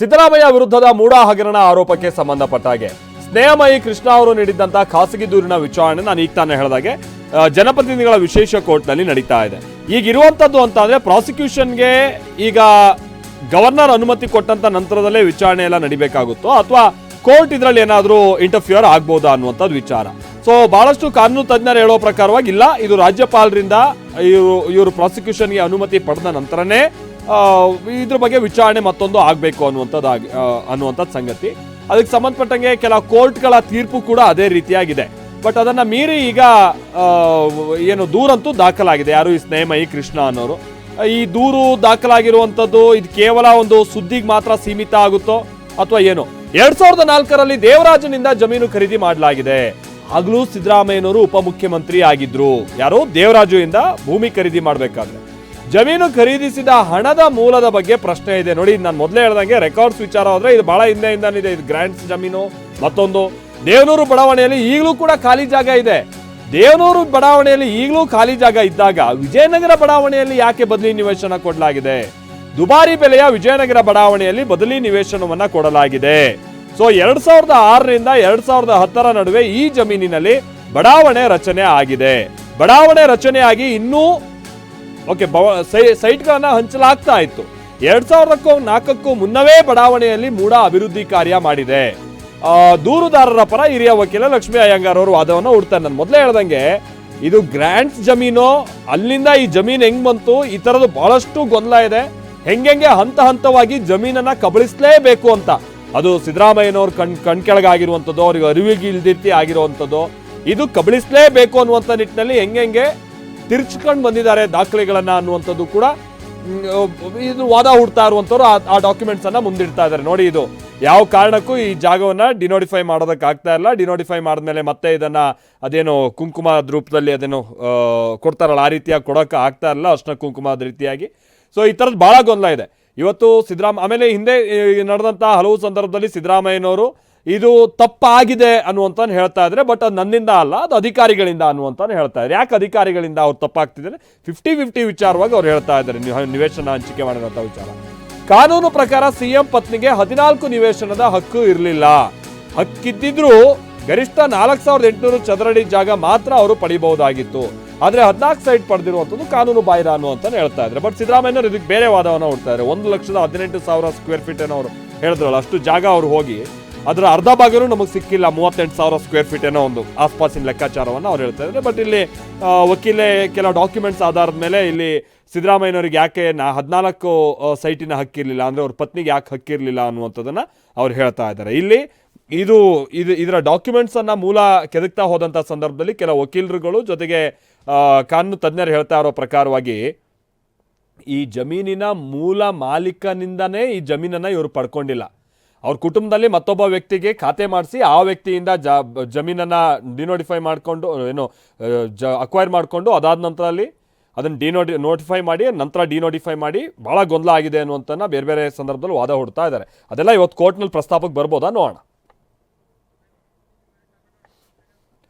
ಸಿದ್ದರಾಮಯ್ಯ ವಿರುದ್ಧದ ಮೂಡಾ ಹಗರಣ ಆರೋಪಕ್ಕೆ ಸಂಬಂಧಪಟ್ಟ ಹಾಗೆ. ಸ್ನೇಹಮಯಿ ಕೃಷ್ಣ ಅವರು ನೀಡಿದ್ದಂತಹ ಖಾಸಗಿ ದೂರಿನ ವಿಚಾರಣೆ ನಾನು ಈಗ ತಾನೇ ಹೇಳಿದಾಗೆ ಜನಪ್ರತಿನಿಧಿಗಳ ವಿಶೇಷ ಕೋರ್ಟ್ನಲ್ಲಿ ನಡೀತಾ ಇದೆ. ಈಗ ಇರುವಂತದ್ದು ಅಂತ ಅಂದ್ರೆ ಪ್ರಾಸಿಕ್ಯೂಷನ್ಗೆ ಈಗ ಗವರ್ನರ್ ಅನುಮತಿ ಕೊಟ್ಟಂತ ನಂತರದಲ್ಲೇ ವಿಚಾರಣೆ ಎಲ್ಲ ನಡಿಬೇಕಾಗುತ್ತೋ, ಅಥವಾ ಕೋರ್ಟ್ ಇದರಲ್ಲಿ ಏನಾದರೂ ಇಂಟರ್ಫಿಯರ್ ಆಗ್ಬೋದಾ ಅನ್ನುವಂಥದ್ದು ವಿಚಾರ. ಸೊ ಬಹಳಷ್ಟು ಕಾನೂನು ತಜ್ಞರು ಹೇಳೋ ಪ್ರಕಾರವಾಗಿ ಇಲ್ಲ ಇದು ರಾಜ್ಯಪಾಲರಿಂದ ಇವರು ಇವರು ಪ್ರಾಸಿಕ್ಯೂಷನ್ಗೆ ಅನುಮತಿ ಪಡೆದ ನಂತರನೇ ಇದ್ರ ಬಗ್ಗೆ ವಿಚಾರಣೆ ಮತ್ತೊಂದು ಆಗಬೇಕು ಅನ್ನುವಂಥದ್ದು ಆಗಿ ಅನ್ನುವಂಥದ್ದು ಸಂಗತಿ. ಅದಕ್ಕೆ ಸಂಬಂಧಪಟ್ಟಂಗೆ ಕೆಲ ಕೋರ್ಟ್ಗಳ ತೀರ್ಪು ಕೂಡ ಅದೇ ರೀತಿಯಾಗಿದೆ. ಬಟ್ ಅದನ್ನ ಮೀರಿ ಈಗ ಏನು ದೂರಂತೂ ದಾಖಲಾಗಿದೆ. ಯಾರು ಈ ಸ್ನೇಹಮಯಿ ಕೃಷ್ಣ ಅನ್ನೋರು. ಈ ದೂರು ದಾಖಲಾಗಿರುವಂಥದ್ದು ಇದು ಕೇವಲ ಒಂದು ಸುದ್ದಿಗೆ ಮಾತ್ರ ಸೀಮಿತ ಆಗುತ್ತೋ ಅಥವಾ ಏನು? ಎರಡ್ ಸಾವಿರದ ನಾಲ್ಕರಲ್ಲಿ ದೇವರಾಜನಿಂದ ಜಮೀನು ಖರೀದಿ ಮಾಡಲಾಗಿದೆ. ಆಗಲೂ ಸಿದ್ದರಾಮಯ್ಯನವರು ಉಪಮುಖ್ಯಮಂತ್ರಿ ಆಗಿದ್ರು. ಯಾರು ದೇವರಾಜು ಇಂದ ಭೂಮಿ ಖರೀದಿ ಮಾಡಬೇಕಾದ್ರೆ. ಜಮೀನು ಖರೀದಿಸಿದ ಹಣದ ಮೂಲದ ಬಗ್ಗೆ ಪ್ರಶ್ನೆ ಇದೆ. ನೋಡಿ, ನಾನು ಮೊದಲೇ ಹೇಳ್ದಂಗೆ ರೆಕಾರ್ಡ್ಸ್ ವಿಚಾರ ಹೋದ್ರೆ ಇದು ಬಹಳ ಹಿಂದೆ ಇಂದಾನಿದೆ ಇದು ಗ್ರ್ಯಾಂಡ್ಸ್ ಜಮೀನು, ಮತ್ತೊಂದು. ದೇವನೂರು ಬಡಾವಣೆಯಲ್ಲಿ ಈಗಲೂ ಕೂಡ ಖಾಲಿ ಜಾಗ ಇದೆ. ದೇವನೂರು ಬಡಾವಣೆಯಲ್ಲಿ ಈಗಲೂ ಖಾಲಿ ಜಾಗ ಇದ್ದಾಗ ವಿಜಯನಗರ ಬಡಾವಣೆಯಲ್ಲಿ ಯಾಕೆ ಬದಲಿ ನಿವೇಶನ ಕೊಡಲಾಗಿದೆ? ದುಬಾರಿ ಬೆಲೆಯ ವಿಜಯನಗರ ಬಡಾವಣೆಯಲ್ಲಿ ಬದಲಿ ನಿವೇಶನವನ್ನ ಕೊಡಲಾಗಿದೆ. ಸೊ ಎರಡ್ ಸಾವಿರದ ಆರರಿಂದ ಎರಡ್ ಸಾವಿರದ ಹತ್ತರ ನಡುವೆ ಈ ಜಮೀನಿನಲ್ಲಿ ಬಡಾವಣೆ ರಚನೆ ಆಗಿದೆ. ಬಡಾವಣೆ ರಚನೆಯಾಗಿ ಇನ್ನೂ ಓಕೆ, ಬವ, ಸೈ, ಸೈಟ್ಗಳನ್ನು ಹಂಚಲಾಗ್ತಾ ಇತ್ತು. ಎರಡ್ ಸಾವಿರಕ್ಕೂ ನಾಲ್ಕಕ್ಕೂ ಮುನ್ನವೇ ಬಡಾವಣೆಯಲ್ಲಿ ಮೂಡ ಅಭಿವೃದ್ಧಿ ಕಾರ್ಯ ಮಾಡಿದೆ. ದೂರುದಾರರ ಪರ ಹಿರಿಯ ವಕೀಲ ಲಕ್ಷ್ಮೀ ಅಯ್ಯಂಗಾರ್ ಅವರು ವಾದವನ್ನು ಹುಡ್ತಾರೆ ನಾನು ಮೊದಲೇ ಹೇಳ್ದಂಗೆ, ಇದು ಗ್ರ್ಯಾಂಡ್ಸ್ ಜಮೀನು, ಅಲ್ಲಿಂದ ಈ ಜಮೀನು ಹೆಂಗ್ ಬಂತು, ಈ ತರದ್ದು ಬಹಳಷ್ಟು ಗೊಂದಲ ಇದೆ. ಹೆಂಗೆಂಗೆ ಹಂತ ಹಂತವಾಗಿ ಜಮೀನನ್ನ ಕಬಳಿಸಲೇಬೇಕು ಅಂತ. ಅದು ಸಿದ್ದರಾಮಯ್ಯನವ್ರ ಕಣ್ ಕಣ್ ಕೆಳಗಾಗಿರುವಂಥದ್ದು, ಅವ್ರಿಗೆ ಅರಿವಿಗೆ ಇಲ್ದಿರ್ತಿ ಆಗಿರುವಂಥದ್ದು, ಇದು ಕಬಳಿಸಲೇಬೇಕು ಅನ್ನುವಂಥ ನಿಟ್ಟಿನಲ್ಲಿ ಹೆಂಗೆಂಗೆ ತಿರ್ಚ್ಕೊಂಡು ಬಂದಿದ್ದಾರೆ ದಾಖಲೆಗಳನ್ನ ಅನ್ನುವಂಥದ್ದು ಕೂಡ ಇದು ವಾದ ಹುಡ್ತಾ ಇರುವಂಥವ್ರು ಆ- ಡಾಕ್ಯುಮೆಂಟ್ಸ್ ಅನ್ನ ಮುಂದಿಡ್ತಾ ಇದ್ದಾರೆ. ನೋಡಿ ಇದು ಯಾವ ಕಾರಣಕ್ಕೂ ಈ ಜಾಗವನ್ನ ಡಿನೋಟಿಫೈ ಮಾಡೋದಕ್ಕೆ ಆಗ್ತಾ ಇಲ್ಲ. ಡಿನೋಟಿಫೈ ಮಾಡಿದ್ಮೇಲೆ ಮತ್ತೆ ಇದನ್ನ ಅದೇನು ಕುಂಕುಮದ ರೂಪದಲ್ಲಿ ಅದೇನು ಕೊಡ್ತಾರಲ್ಲ, ಆ ರೀತಿಯಾಗಿ ಕೊಡೋಕೆ ಆಗ್ತಾ ಇಲ್ಲ ಅರ್ಶನ ಕುಂಕುಮದ ರೀತಿಯಾಗಿ. ಸೊ ಈ ಥರದ್ದು ಬಹಳ ಗೊಂದಲ ಇದೆ. ಇವತ್ತು ಸಿದ್ದರಾಮ ಆಮೇಲೆ ಹಿಂದೆ ನಡೆದಂಥ ಹಲವು ಸಂದರ್ಭದಲ್ಲಿ ಸಿದ್ದರಾಮಯ್ಯನವರು ಇದು ತಪ್ಪಾಗಿದೆ ಅನ್ನುವಂತ ಹೇಳ್ತಾ ಇದ್ರೆ ಬಟ್ ಅದು ನನ್ನಿಂದ ಅಲ್ಲ, ಅದು ಅಧಿಕಾರಿಗಳಿಂದ ಅನ್ನುವಂತ ಹೇಳ್ತಾ ಇದ್ದಾರೆ ಯಾಕೆ ಅಧಿಕಾರಿಗಳಿಂದ ಅವ್ರು ತಪ್ಪಾಗ್ತಿದ್ದಾರೆ? ಫಿಫ್ಟಿ ಫಿಫ್ಟಿ ವಿಚಾರವಾಗಿ ಅವ್ರು ಹೇಳ್ತಾ ಇದ್ದಾರೆ ನಿವೇಶನ ಹಂಚಿಕೆ ಮಾಡಿರೋಂಥ ವಿಚಾರ. ಕಾನೂನು ಪ್ರಕಾರ ಸಿಎಂ ಪತ್ನಿಗೆ ಹದಿನಾಲ್ಕು ನಿವೇಶನದ ಹಕ್ಕು ಇರಲಿಲ್ಲ. ಹಕ್ಕಿದ್ದಿದ್ರು ಗರಿಷ್ಠ ನಾಲ್ಕು ಸಾವಿರದ ಎಂಟುನೂರು ಚದರಡಿ ಜಾಗ ಮಾತ್ರ ಅವರು ಪಡಿಬಹುದಾಗಿತ್ತು. ಆದರೆ ಹದಿನಾಲ್ಕು ಸೈಟ್ ಪಡೆದಿರುವಂಥದ್ದು ಕಾನೂನು ಬಾಹಿರ ಅನ್ನುವಂತ ಹೇಳ್ತಾ ಇದ್ದಾರೆ ಬಟ್ ಸಿದ್ದರಾಮಯ್ಯನವರು ಇದಕ್ಕೆ ಬೇರೆ ವಾದವನ್ನು ಹುಡ್ತಾ ಇದ್ದಾರೆ ಒಂದು ಲಕ್ಷದ ಹದಿನೆಂಟು ಸಾವಿರ ಸ್ಕ್ವೇರ್ ಫೀಟ್ ಏನೋ ಅವರು ಹೇಳಿದ್ರಲ್ಲ, ಅಷ್ಟು ಜಾಗ ಅವ್ರು ಹೋಗಿ ಅದರ ಅರ್ಧ ಭಾಗನೂ ನಮಗೆ ಸಿಕ್ಕಿಲ್ಲ, ಮೂವತ್ತೆಂಟು ಸಾವಿರ ಸ್ಕ್ವೇರ್ ಫೀಟ್ ಏನೋ ಒಂದು ಆಸ್ಪಾಸಿನ ಲೆಕ್ಕಾಚಾರವನ್ನು ಅವ್ರು ಹೇಳ್ತಾ ಇದ್ದಾರೆ. ಬಟ್ ಇಲ್ಲಿ ವಕೀಲೇ ಕೆಲವು ಡಾಕ್ಯುಮೆಂಟ್ಸ್ ಆಧಾರದ ಮೇಲೆ ಇಲ್ಲಿ ಸಿದ್ದರಾಮಯ್ಯನವ್ರಿಗೆ ಯಾಕೆ ನಾ ಹದಿನಾಲ್ಕು ಸೈಟಿನ ಹಕ್ಕಿರಲಿಲ್ಲ ಅಂದರೆ ಅವ್ರ ಪತ್ನಿಗೆ ಯಾಕೆ ಹಕ್ಕಿರಲಿಲ್ಲ ಅನ್ನುವಂಥದ್ದನ್ನು ಅವ್ರು ಹೇಳ್ತಾ ಇದ್ದಾರೆ. ಇಲ್ಲಿ ಇದು ಇದು, ಇದರ ಡಾಕ್ಯುಮೆಂಟ್ಸನ್ನು ಮೂಲ ಕೆದಕ್ತಾ ಹೋದಂಥ ಸಂದರ್ಭದಲ್ಲಿ ಕೆಲವು ವಕೀಲರುಗಳು ಜೊತೆಗೆ ಕಾನೂನು ತಜ್ಞರು ಹೇಳ್ತಾ ಇರೋ ಪ್ರಕಾರವಾಗಿ ಈ ಜಮೀನಿನ ಮೂಲ ಮಾಲೀಕನಿಂದನೇ ಈ ಜಮೀನನ್ನು ಇವರು ಪಡ್ಕೊಂಡಿಲ್ಲ. ಅವ್ರ ಕುಟುಂಬದಲ್ಲಿ ಮತ್ತೊಬ್ಬ ವ್ಯಕ್ತಿಗೆ ಖಾತೆ ಮಾಡಿಸಿ ಆ ವ್ಯಕ್ತಿಯಿಂದ ಜ, ಜಮೀನನ್ನು ಡಿನೋಟಿಫೈ ಮಾಡಿಕೊಂಡು, ಏನು ಜ ಅಕ್ವೈರ್ ಮಾಡಿಕೊಂಡು ಅದಾದ ನಂತರದಲ್ಲಿ ಅದನ್ನು ಡಿನೋಟಿ ನೋಟಿಫೈ ಮಾಡಿ, ನಂತರ ಡಿನೋಟಿಫೈ ಮಾಡಿ ಭಾಳ ಗೊಂದಲ ಆಗಿದೆ ಅನ್ನುವಂಥ ಬೇರೆ ಬೇರೆ ಸಂದರ್ಭದಲ್ಲಿ ವಾದ ಹುಡ್ತಾ ಇದ್ದಾರೆ. ಅದೆಲ್ಲ ಇವತ್ತು ಕೋರ್ಟ್ನಲ್ಲಿ ಪ್ರಸ್ತಾಪಕ್ಕೆ ಬರ್ಬೋದಾ ನೋಡೋಣ.